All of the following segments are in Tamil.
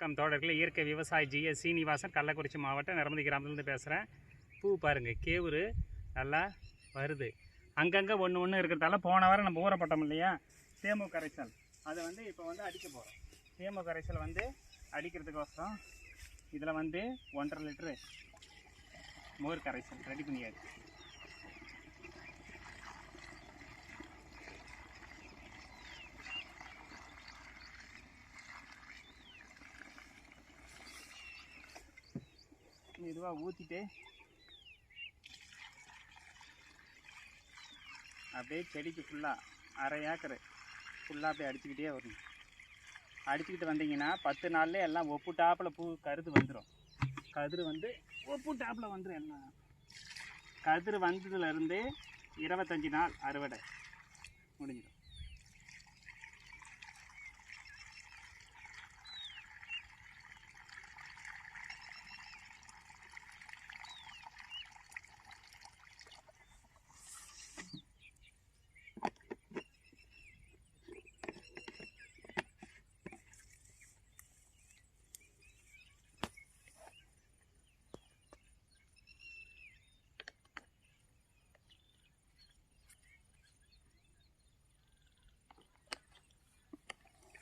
வணக்கம் தோழர்களே. இயற்கை விவசாயி ஜிஎஸ் சீனிவாசன் கள்ளக்குறிச்சி மாவட்டம் நிரம்பதி கிராமத்துலேருந்து பேசுகிறேன் பூ பாருங்கள் கேவுரு நல்லா வருது. அங்கங்கே ஒன்று ஒன்று இருக்கிறதால போன வாரம் நம்ம ஊறப்பட்டோம் இல்லையா? தேமு கரைசல். அதை வந்து இப்போ வந்து அடிக்க போகிறோம் தேமு கரைசல் வந்து அடிக்கிறதுக்கோசரம் இதில் வந்து ஒன்றரை லிட்ரு மோர் கரைசல் ரெடி பண்ணியாச்சு. மெதுவாக ஊற்றிட்டு அப்படியே செடிக்கு ஃபுல்லாக அரை ஏக்கரு ஃபுல்லாக அப்படியே அடிச்சுக்கிட்டே வரணும். அடிச்சுக்கிட்டு வந்தீங்கன்னா பத்து நாள்ல எல்லாம் ஒப்பு டாப்பில் பூ கருது வந்துடும் கதிர் வந்து ஒப்பு டாப்பில் வந்துடும் எல்லாம். கதிர் வந்ததுலேருந்து இருபத்தஞ்சி நாள் அறுவடை முடிஞ்சிடும்.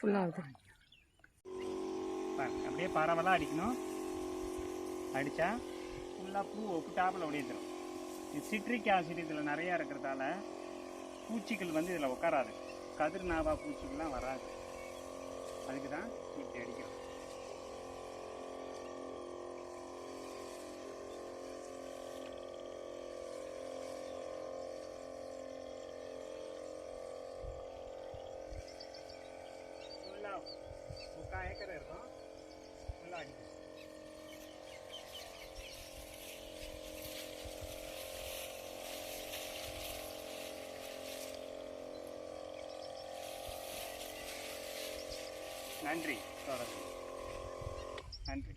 ஃபுல்லாகுது பாருங்க அப்படியே பரவலாக அடிக்கணும். அடித்தா ஃபுல்லாக பூ ஒப்பு டாப்பில் ஒடிந்துடும் இது சிட்ரிக் ஆசிட் இதில் நிறையா இருக்கிறதால பூச்சிகள் வந்து இதில் உட்காராது. கதிர் நாவா பூச்சிகள்லாம் வராது. அதுக்கு தான் இப்படி அடிக்கிறோம். ஃபுல்லாக முக்கால் ஏக்கர் இருக்கும். நல்லா அடிக்கும். நன்றி. தொடர்ந்து. நன்றி.